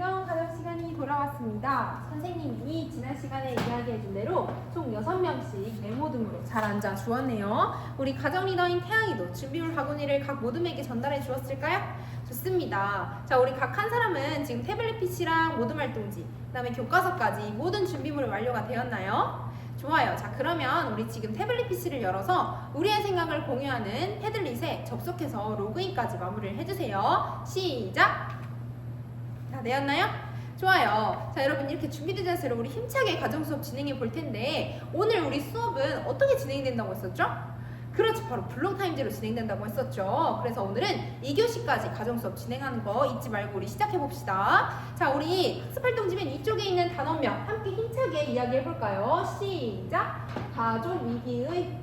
즐거운 가정 시간이 돌아왔습니다. 선생님이 지난 시간에 이야기해준 대로 총 6명씩 네모 등으로 잘 앉아 주었네요. 우리 가정 리더인 태양이도 준비물 바구니를 각 모둠에게 전달해 주었을까요? 좋습니다. 자, 우리 각 한 사람은 지금 태블릿 PC랑 모둠 활동지, 그 다음에 교과서까지 모든 준비물이 완료가 되었나요? 좋아요. 자, 그러면 우리 지금 태블릿 PC를 열어서 우리의 생각을 공유하는 패들릿에 접속해서 로그인까지 마무리를 해주세요. 시작! 다 되었나요? 좋아요. 자, 여러분 이렇게 준비된 자세로 우리 힘차게 가정 수업 진행해 볼 텐데 오늘 우리 수업은 어떻게 진행된다고 했었죠? 그렇지, 바로 블록 타임제로 진행된다고 했었죠. 그래서 오늘은 2교시까지 가정 수업 진행하는 거 잊지 말고 우리 시작해 봅시다. 자, 우리 학습 활동지면 이쪽에 있는 단원명 함께 힘차게 이야기해 볼까요? 시작. 가족 위기의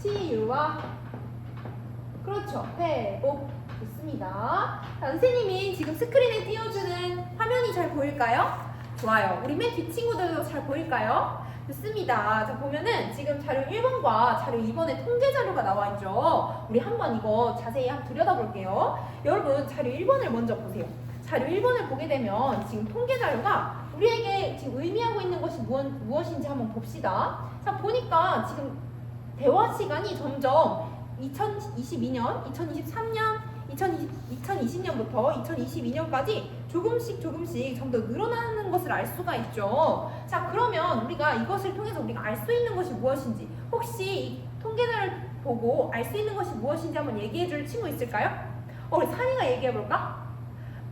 치유와 그렇죠. 회복. 좋습니다. 자, 선생님이 지금 스크린에 띄워주는 화면이 잘 보일까요? 좋아요. 우리 맨 뒷친구들도 잘 보일까요? 좋습니다. 자, 보면은 지금 자료 1번과 자료 2번에 통계 자료가 나와 있죠. 우리 한번 이거 자세히 한번 들여다볼게요. 여러분, 자료 1번을 먼저 보세요. 자료 1번을 보게 되면 지금 통계 자료가 우리에게 지금 의미하고 있는 것이 무엇, 무엇인지 한번 봅시다. 자, 보니까 지금 대화 시간이 점점 2022년, 2023년, 2020, 년부터 2022년까지 조금씩 조금씩 좀더 늘어나는 것을 알 수가 있죠. 자, 그러면 우리가 이것을 통해서 우리가 알 수 있는 것이 무엇인지 혹시 이 통계를 보고 알 수 있는 것이 무엇인지 한번 얘기해 줄 친구 있을까요? 어, 우리 산이가 얘기해 볼까?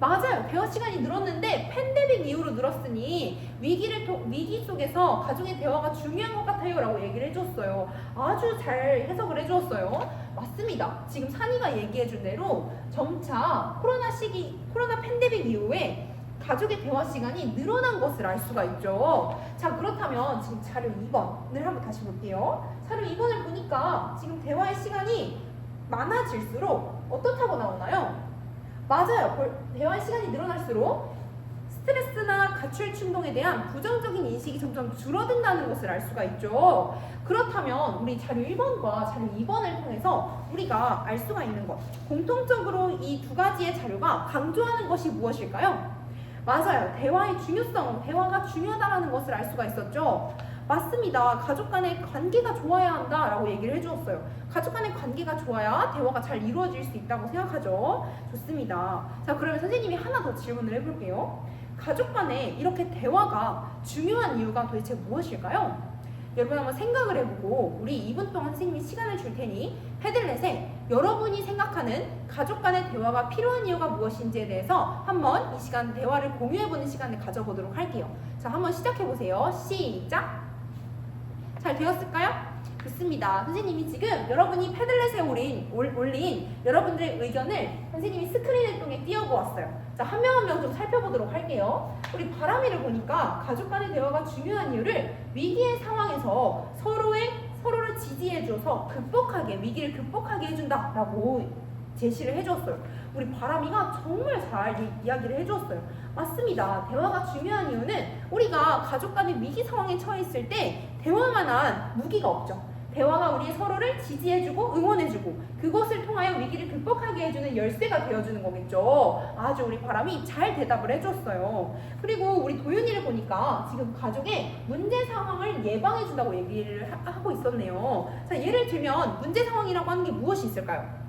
맞아요. 대화 시간이 늘었는데 팬데믹 이후로 늘었으니 위기를 통- 위기 속에서 가족의 대화가 중요한 것 같아요라고 얘기를 해줬어요. 아주 잘 해석을 해주었어요. 맞습니다. 지금 산이가 얘기해준 대로 점차 코로나 시기, 코로나 팬데믹 이후에 가족의 대화 시간이 늘어난 것을 알 수가 있죠. 자, 그렇다면 지금 자료 2번을 한번 다시 볼게요. 자료 2번을 보니까 지금 대화의 시간이 많아질수록 어떻다고 나오나요? 맞아요. 볼- 대화의 시간이 늘어날수록 스트레스나 가출 충동에 대한 부정적인 인식이 점점 줄어든다는 것을 알 수가 있죠. 그렇다면 우리 자료 1번과 자료 2번을 통해서 우리가 알 수가 있는 것 공통적으로 이 두 가지의 자료가 강조하는 것이 무엇일까요? 맞아요. 대화의 중요성, 대화가 중요하다는 것을 알 수가 있었죠. 맞습니다. 가족 간의 관계가 좋아야 한다 라고 얘기를 해주었어요. 가족 간의 관계가 좋아야 대화가 잘 이루어질 수 있다고 생각하죠. 좋습니다. 자, 그러면 선생님이 하나 더 질문을 해볼게요. 가족 간에 이렇게 대화가 중요한 이유가 도대체 무엇일까요? 여러분 한번 생각을 해보고 우리 2분 동안 선생님이 시간을 줄 테니 패들렛에 여러분이 생각하는 가족 간의 대화가 필요한 이유가 무엇인지에 대해서 한번 이 시간 대화를 공유해보는 시간을 가져보도록 할게요. 자, 한번 시작해보세요. 시작! 잘 되었을까요? 좋습니다. 선생님이 지금 여러분이 패들렛에 올린, 올- 올린 여러분들의 의견을 선생님이 스크린을 통해 띄워보았어요. 자, 한 명 한 명 좀 살펴보도록 할게요. 우리 바람이를 보니까 가족 간의 대화가 중요한 이유를 위기의 상황에서 서로의 서로를 지지해줘서 극복하게 위기를 극복하게 해준다라고 제시를 해주었어요. 우리 바람이가 정말 잘 이- 이야기를 해주었어요. 맞습니다. 대화가 중요한 이유는 우리가 가족 간의 위기 상황에 처해 있을 때 대화만한 무기가 없죠. 대화가 우리의 서로를 지지해주고 응원해주고 그것을 통하여 위기를 극복하게 해주는 열쇠가 되어주는 거겠죠. 아주 우리 바람이 잘 대답을 해줬어요. 그리고 우리 도윤이를 보니까 지금 가족의 문제 상황을 예방해준다고 얘기를 하- 하고 있었네요. 자, 예를 들면 문제 상황이라고 하는 게 무엇이 있을까요?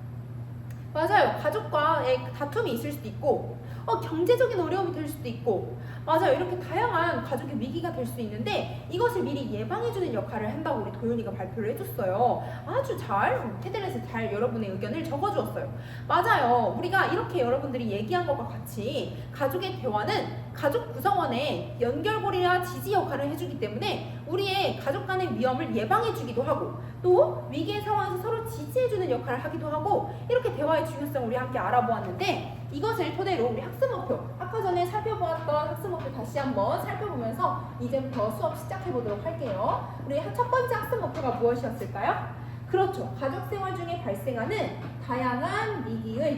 맞아요. 가족과의 다툼이 있을 수도 있고, 어, 경제적인 어려움이 될 수도 있고, 맞아요. 이렇게 다양한 가족의 위기가 될 수 있는데 이것을 미리 예방해주는 역할을 한다고 우리 도윤이가 발표를 해줬어요. 아주 잘 테들렛에 잘 여러분의 의견을 적어주었어요. 맞아요. 우리가 이렇게 여러분들이 얘기한 것과 같이 가족의 대화는 가족 구성원의 연결고리와 지지 역할을 해주기 때문에 우리의 가족 간의 위험을 예방해주기도 하고 또 위기의 상황에서 서로 지지해주는 역할을 하기도 하고 이렇게 대화의 중요성을 우리 함께 알아보았는데 이것을 토대로 우리 학습 목표 아까 전에 살펴보았던 학습 목표 다시 한번 살펴보면서 이제부터 수업 시작해 보도록 할게요. 우리 첫 번째 학습 목표가 무엇이었을까요? 그렇죠. 가족 생활 중에 발생하는 다양한 위기의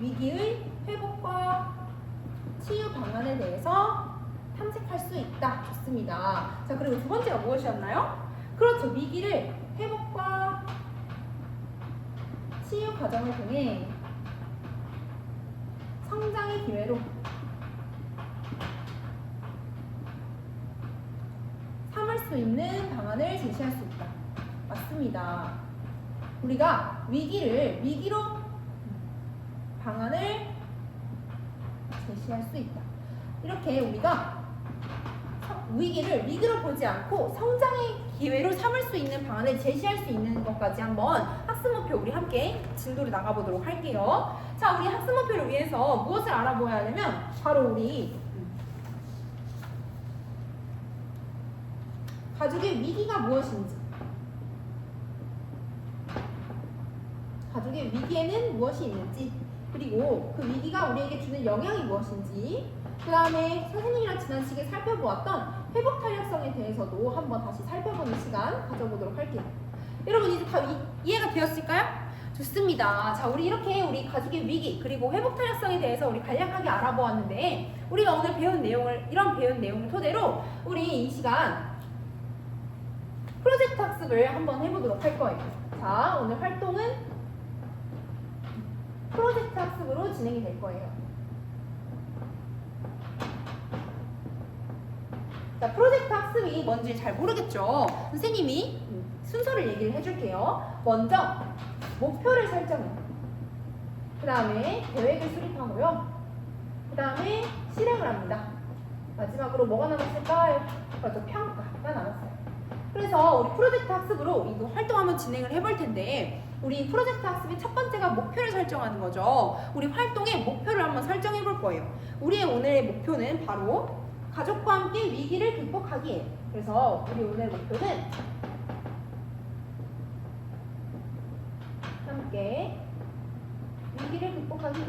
위기의 회복과 치유 방안에 대해서 탐색할 수 있다. 좋습니다. 자, 그리고 두 번째가 무엇이었나요? 그렇죠. 위기를 회복과 치유 과정을 통해 기회로 삼을 수 있는 방안을 제시할 수 있다. 맞습니다. 우리가 위기를 위기로 방안을 제시할 수 있다. 이렇게 우리가 성- 위기를 위기로 보지 않고 성장의 기회로 삼을 수 있는 방안을 제시할 수 있는 것까지 한번 학습 목표 우리 함께 진도를 나가보도록 할게요. 자, 우리 학습 목표를 위해서 무엇을 알아보아야 하냐면 바로 우리 가족의 위기가 무엇인지 가족의 위기에는 무엇이 있는지 그리고 그 위기가 우리에게 주는 영향이 무엇인지 그 다음에 선생님이랑 지난 시기에 살펴보았던 회복 탄력성에 대해서도 한번 다시 살펴보는 시간 가져보도록 할게요. 여러분 이제 다 이, 이해가 되었을까요? 좋습니다. 자, 우리 이렇게 우리 가족의 위기 그리고 회복 탄력성에 대해서 우리 간략하게 알아보았는데 우리가 오늘 배운 내용을 이런 배운 내용을 토대로 우리 이 시간 프로젝트 학습을 한번 해보도록 할 거예요. 자, 오늘 활동은 프로젝트 학습으로 진행이 될 거예요. 자, 프로젝트 학습이 뭔지 잘 모르겠죠? 선생님이 순서를 얘기를 해줄게요. 먼저 목표를 설정해요. 그 다음에 계획을 수립하고요. 그 다음에 실행을 합니다. 마지막으로 뭐가 남았을까요? 그렇죠. 평가가 남았어요. 그래서 우리 프로젝트 학습으로 이거 활동 한번 진행을 해볼 텐데 우리 프로젝트 학습의 첫 번째가 목표를 설정하는 거죠. 우리 활동의 목표를 한번 설정해 볼 거예요. 우리의 오늘의 목표는 바로 가족과 함께 위기를 극복하기에 그래서 우리 오늘 목표는 함께 위기를 극복하기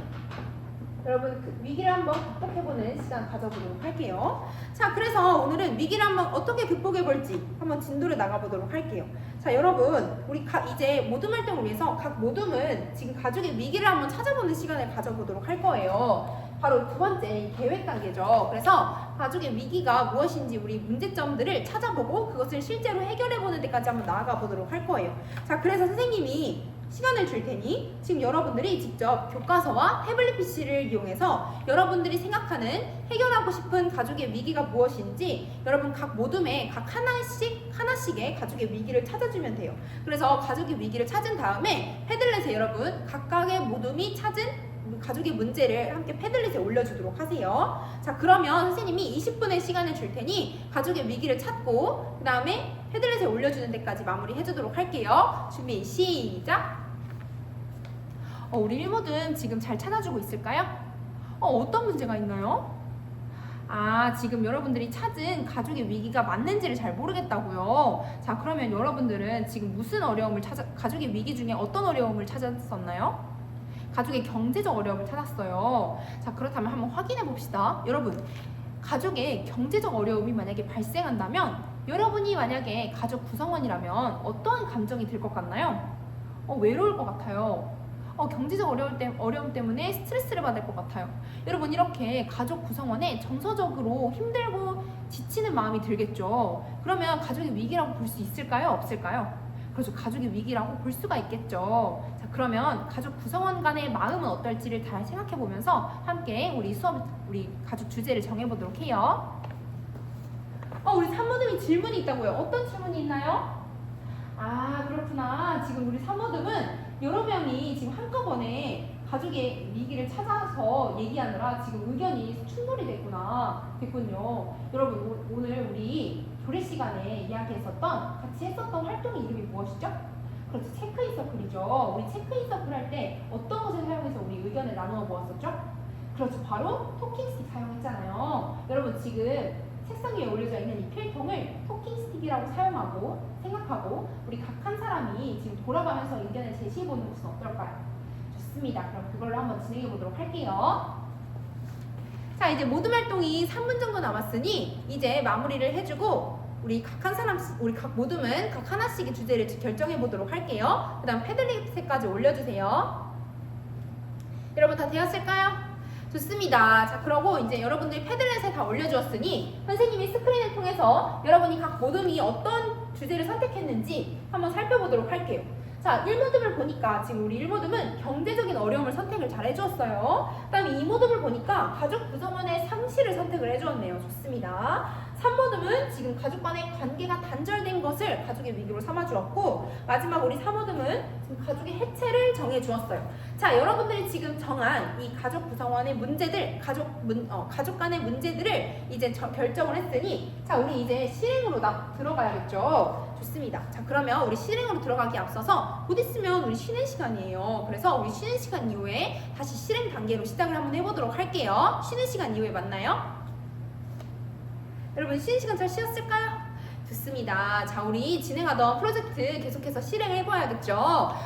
여러분 그 위기를 한번 극복해보는 시간 가져보도록 할게요. 자, 그래서 오늘은 위기를 한번 어떻게 극복해볼지 한번 진도를 나가보도록 할게요. 자, 여러분, 우리 가, 이제 모둠 활동을 위해서 각 모둠은 지금 가족의 위기를 한번 찾아보는 시간을 가져보도록 할 거예요. 바로 두 번째 이 계획 단계죠. 그래서 가족의 위기가 무엇인지 우리 문제점들을 찾아보고 그것을 실제로 해결해보는 데까지 한번 나아가 보도록 할 거예요. 자, 그래서 선생님이 시간을 줄 테니 지금 여러분들이 직접 교과서와 태블릿 PC를 이용해서 여러분들이 생각하는 해결하고 싶은 가족의 위기가 무엇인지 여러분 각 모둠에 각 하나씩 하나씩의 가족의 위기를 찾아주면 돼요. 그래서 가족의 위기를 찾은 다음에 패들렛에 여러분 각각의 모둠이 찾은 가족의 문제를 함께 패들렛에 올려주도록 하세요. 자 그러면 선생님이 20분의 시간을 줄 테니 가족의 위기를 찾고 그 다음에 패들렛에 올려주는 데까지 마무리 해주도록 할게요. 준비 시작. 어, 우리 1모든 지금 잘 찾아주고 있을까요? 어, 어떤 문제가 있나요? 아, 지금 여러분들이 찾은 가족의 위기가 맞는지를 잘 모르겠다고요. 자, 그러면 여러분들은 지금 무슨 어려움을 찾아, 가족의 위기 중에 어떤 어려움을 찾았었나요? 가족의 경제적 어려움을 찾았어요. 자, 그렇다면 한번 확인해 봅시다. 여러분, 가족의 경제적 어려움이 만약에 발생한다면 여러분이 만약에 가족 구성원이라면 어떠한 감정이 들 것 같나요? 어, 외로울 것 같아요. 어, 경제적 어려움, 때, 어려움 때문에 스트레스를 받을 것 같아요. 여러분 이렇게 가족 구성원에 정서적으로 힘들고 지치는 마음이 들겠죠. 그러면 가족의 위기라고 볼 수 있을까요? 없을까요? 그렇죠. 가족의 위기라고 볼 수가 있겠죠. 자, 그러면 가족 구성원 간의 마음은 어떨지를 잘 생각해 보면서 함께 우리 수업, 우리 가족 주제를 정해 보도록 해요. 어, 우리 산모님이 질문이 있다고요. 어떤 질문이 있나요? 아, 그렇구나. 지금 우리 산모님은 여러 명이 지금 한꺼번에 가족의 위기를 찾아서 얘기하느라 지금 의견이 충돌이 됐구나. 됐군요. 여러분, 오- 오늘 우리 조례 시간에 이야기했었던, 같이 했었던 활동의 이름이 무엇이죠? 그렇죠. 체크인 서클이죠. 우리 체크인 서클 할 때 어떤 것을 사용해서 우리 의견을 나누어 보았었죠? 그렇죠. 바로 토킹 스틱 사용했잖아요. 여러분, 지금 책상 위에 올려져 있는 이 필통을 스틱이라고 사용하고 생각하고 우리 각 한 사람이 지금 돌아가면서 의견을 제시해 보는 것은 어떨까요? 좋습니다. 그럼 그걸로 한번 진행해 보도록 할게요. 자, 이제 모든 활동이 3분 정도 남았으니 이제 마무리를 해주고 우리 각 한 사람, 우리 각 모둠은 각 하나씩의 주제를 결정해 보도록 할게요. 그 다음 패들릿까지 올려주세요. 여러분 다 되었을까요? 좋습니다. 자, 그러고 이제 여러분들이 패들렛에 다 올려주었으니 선생님이 스크린을 통해서 여러분이 각 모둠이 어떤 주제를 선택했는지 한번 살펴보도록 할게요. 자, 1모듬을 보니까 지금 우리 1모듬은 경제적인 어려움을 선택을 잘 해주었어요. 그 다음에 2모듬을 보니까 가족 구성원의 상실을 선택을 해주었네요. 좋습니다. 3모듬은 지금 가족 간의 관계가 단절된 것을 가족의 위기로 삼아주었고 마지막 우리 4모듬은 지금 가족의 해체를 정해주었어요. 자, 여러분들이 지금 정한 이 가족 구성원의 문제들, 가족 문, 어, 가족 간의 문제들을 이제 저- 결정을 했으니 자, 우리 이제 실행으로 나, 들어가야겠죠. 좋습니다. 자, 그러면 우리 실행으로 들어가기 앞서서 곧 있으면 우리 쉬는 시간이에요. 그래서 우리 쉬는 시간 이후에 다시 실행 단계로 시작을 한번 해보도록 할게요. 쉬는 시간 이후에 만나요. 여러분 쉬는 시간 잘 쉬었을까요? 좋습니다. 자, 우리 진행하던 프로젝트 계속해서 실행해 봐야겠죠.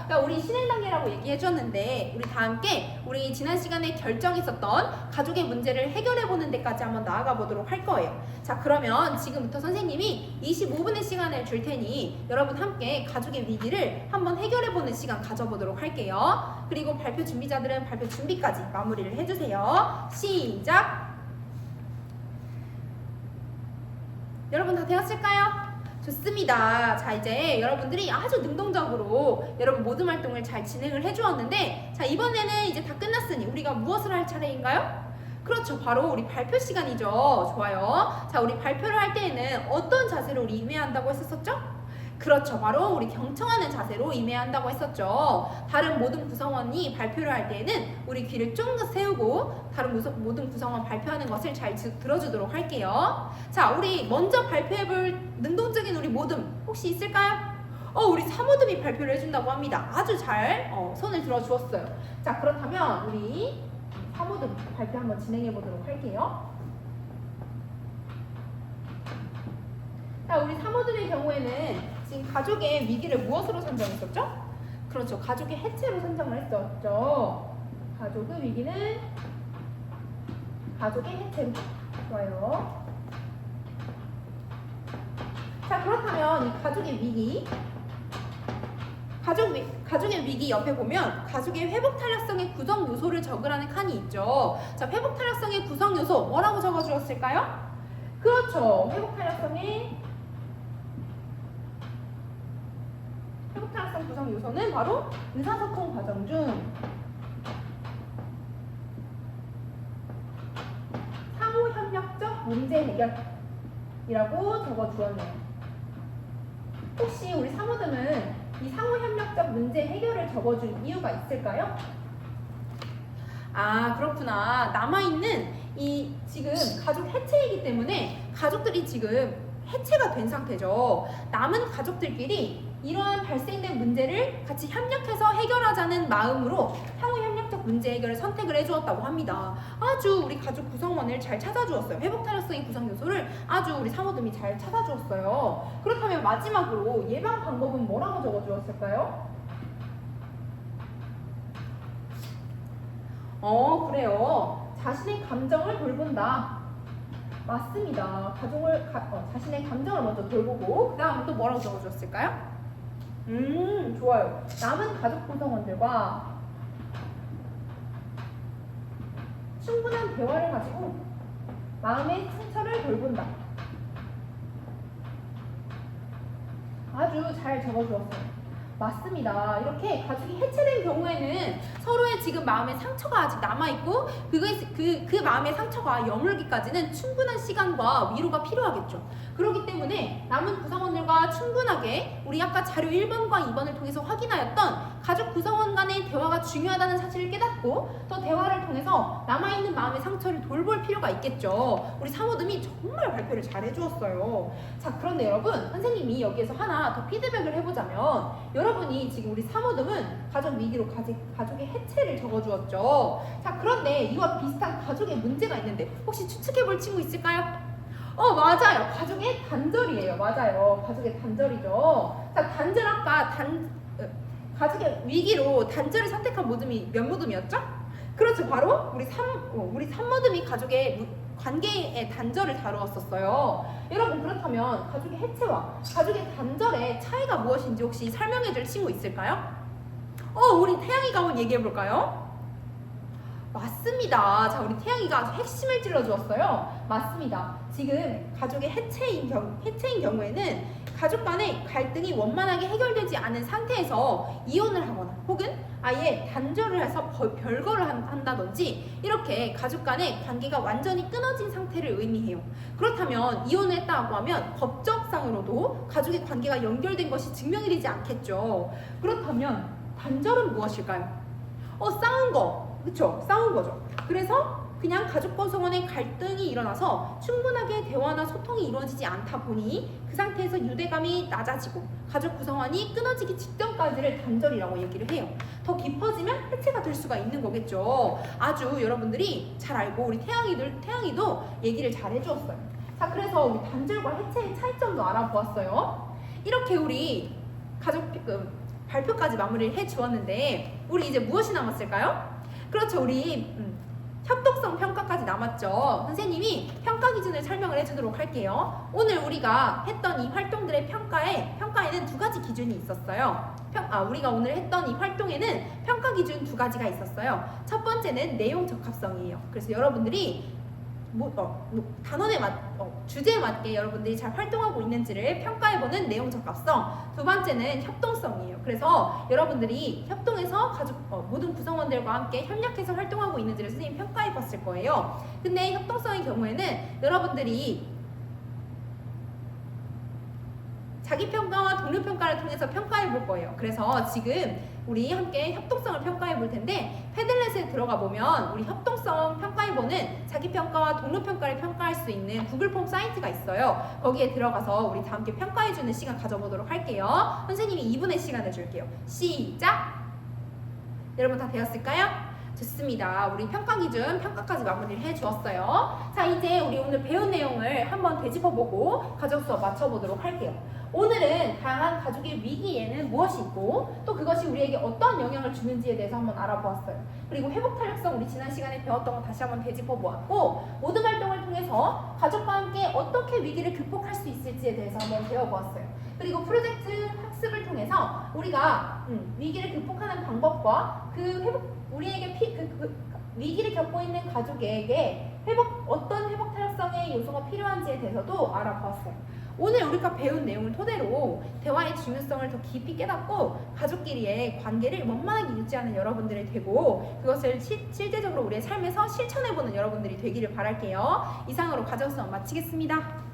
그러니까 우리 실행 단계라고 얘기해 줬는데 우리 다 함께 우리 지난 시간에 결정했었던 가족의 문제를 해결해 보는 데까지 한번 나아가 보도록 할 거예요. 자, 그러면 지금부터 선생님이 25분의 시간을 줄 테니 여러분 함께 가족의 위기를 한번 해결해 보는 시간 가져보도록 할게요. 그리고 발표 준비자들은 발표 준비까지 마무리를 해 주세요. 시작. 여러분 다 되었을까요? 좋습니다. 자, 이제 여러분들이 아주 능동적으로 여러분 모든 활동을 잘 진행을 해주었는데, 자, 이번에는 이제 다 끝났으니 우리가 무엇을 할 차례인가요? 그렇죠. 바로 우리 발표 시간이죠. 좋아요. 자, 우리 발표를 할 때에는 어떤 자세로 우리 임해야 한다고 했었죠? 그렇죠. 바로 우리 경청하는 자세로 임해야 한다고 했었죠. 다른 모든 구성원이 발표를 할 때에는 우리 귀를 쫑긋 세우고 다른 모든 구성원 발표하는 것을 잘 지- 들어주도록 할게요. 자, 우리 먼저 발표해볼 능동적인 우리 모듬 혹시 있을까요? 어, 우리 사모듬이 발표를 해준다고 합니다. 아주 잘 어, 손을 들어주었어요. 자, 그렇다면 우리 사모듬 발표 한번 진행해 보도록 할게요. 자, 우리 사모들의 경우에는 지금 가족의 위기를 무엇으로 선정했었죠? 그렇죠. 가족의 해체로 선정을 했었죠. 가족의 위기는 가족의 해체로. 좋아요. 자, 그렇다면 이 가족의 위기. 가족 위, 가족의 위기 옆에 보면 가족의 회복 탄력성의 구성 요소를 적으라는 칸이 있죠. 자, 회복 탄력성의 구성 요소 뭐라고 적어 주었을까요? 그렇죠. 회복 탄력성의 회복 탄력성 구성 요소는 바로 의사소통 과정 중 상호 협력적 문제 해결이라고 적어 주었네요. 혹시 우리 사모들은 이 상호 협력적 문제 해결을 적어준 이유가 있을까요? 아 그렇구나 남아있는 이 지금 가족 해체이기 때문에 가족들이 지금 해체가 된 상태죠 남은 가족들끼리 이러한 발생된 문제를 같이 협력해서 해결하자는 마음으로 상호 협력적 문제 해결을 선택을 해주었다고 합니다 아주 우리 가족 구성원을 잘 찾아주었어요 회복 탄력성의 구성 요소를 아주 우리 사모님이 잘 찾아주었어요 그렇다면 마지막으로 예방 방법은 뭐라고 적어주었을까요? 어, 그래요. 자신의 감정을 돌본다. 맞습니다. 가족을 가, 어, 자신의 감정을 먼저 돌보고 그다음 또 뭐라고 적어주었을까요? 음, 좋아요. 남은 가족 구성원들과 충분한 대화를 가지고 마음의 상처를 돌본다. 아주 잘 적어주었어요. 맞습니다. 이렇게 가족이 해체된 경우에는 서로의 지금 마음의 상처가 아직 남아있고 그거에, 그, 그 마음의 상처가 여물기까지는 충분한 시간과 위로가 필요하겠죠. 그렇기 때문에 남은 구성원들과 충분하게 우리 아까 자료 1번과 2번을 통해서 확인하였던 가족 구성원 간의 대화가 중요하다는 사실을 깨닫고 또 대화를 통해서 남아있는 마음의 상처를 돌볼 필요가 있겠죠. 우리 사모님이 정말 발표를 잘 해주었어요. 자, 그런데 여러분, 선생님이 여기에서 하나 더 피드백을 해보자면 여러분이 지금 우리 사모님은 가족 위기로 가지, 가족의 해체를 적어주었죠. 자, 그런데 이와 비슷한 가족의 문제가 있는데 혹시 추측해볼 친구 있을까요? 어, 맞아요. 가족의 단절이에요. 맞아요. 가족의 단절이죠. 자, 단절 아까 단, 어, 가족의 위기로 단절을 선택한 모듬이 몇 모듬이었죠? 그렇죠. 바로 우리 삼, 어, 우리 삼 모듬이 가족의 무- 관계의 단절을 다루었었어요. 여러분 그렇다면 가족의 해체와 가족의 단절의 차이가 무엇인지 혹시 설명해 줄 친구 있을까요? 어, 우리 태양이가 한번 얘기해 볼까요? 맞습니다. 자, 우리 태양이가 아주 핵심을 찔러 주었어요. 맞습니다. 지금 가족의 해체인, 경, 해체인 경우에는 가족 간의 갈등이 원만하게 해결되지 않은 상태에서 이혼을 하거나 혹은 아예 단절을 해서 벌- 별거를 한- 한다든지 이렇게 가족 간의 관계가 완전히 끊어진 상태를 의미해요. 그렇다면 이혼을 했다고 하면 법적상으로도 가족의 관계가 연결된 것이 증명이 되지 않겠죠. 그렇다면 단절은 무엇일까요? 어 싸운 거 그쵸 싸운 거죠 그래서 그냥 가족 구성원의 갈등이 일어나서 충분하게 대화나 소통이 이루어지지 않다 보니 그 상태에서 유대감이 낮아지고 가족 구성원이 끊어지기 직전까지를 단절이라고 얘기를 해요. 더 깊어지면 해체가 될 수가 있는 거겠죠. 아주 여러분들이 잘 알고 우리 태양이들 태양이도 얘기를 잘 해주었어요. 자 그래서 우리 단절과 해체의 차이점도 알아보았어요. 이렇게 우리 가족 그, 발표까지 마무리를 해 주었는데 우리 이제 무엇이 남았을까요? 그렇죠 우리 음, 협동성 평가까지 남았죠. 선생님이 평가 기준을 설명을 해주도록 할게요. 오늘 우리가 했던 이 활동들의 평가에 평가에는 두 가지 기준이 있었어요. 평, 아, 우리가 오늘 했던 이 활동에는 평가 기준 두 가지가 있었어요. 첫 번째는 내용 적합성이에요. 그래서 여러분들이 뭐, 어, 뭐 단원에 맞, 어, 주제에 맞게 여러분들이 잘 활동하고 있는지를 평가해보는 내용 적합성. 두 번째는 협동성이에요. 그래서 여러분들이 협동해서 가족 어, 모든 구성원들과 함께 협력해서 활동하고 있는지를 선생님 평가해봤을 거예요. 근데 협동성의 경우에는 여러분들이 자기 평가와 동료 평가를 통해서 평가해 볼 거예요. 그래서 지금 우리 함께 협동성을 평가해 볼 텐데 패들렛에 들어가 보면 우리 협동성 평가해 보는 자기 평가와 동료 평가를 평가할 수 있는 구글 폼 사이트가 있어요. 거기에 들어가서 우리 다 함께 평가해 주는 시간 가져보도록 할게요. 선생님이 2분의 시간을 줄게요. 시작. 여러분 다 되었을까요? 좋습니다. 우리 평가 기준 평가까지 마무리를 해 주었어요. 자, 이제 우리 오늘 배운 내용을 한번 되짚어 보고 가족 수업 맞춰 보도록 할게요. 오늘은 다양한 가족의 위기에는 무엇이 있고 또 그것이 우리에게 어떠한 영향을 주는지에 대해서 한번 알아보았어요. 그리고 회복 탄력성 우리 지난 시간에 배웠던 거 다시 한번 되짚어 보았고 모든 활동을 통해서 가족과 함께 어떻게 위기를 극복할 수 있을지에 대해서 한번 배워보았어요. 그리고 프로젝트 학습을 통해서 우리가 음, 위기를 극복하는 방법과 그 회복 우리에게 피, 그, 그 위기를 겪고 있는 가족에게 회복 어떤 회복 탄력성의 요소가 필요한지에 대해서도 알아보았어요. 오늘 우리가 배운 내용을 토대로 대화의 중요성을 더 깊이 깨닫고 가족끼리의 관계를 원만하게 유지하는 여러분들이 되고 그것을 시, 실제적으로 우리의 삶에서 실천해보는 여러분들이 되기를 바랄게요. 이상으로 가족 수업 마치겠습니다.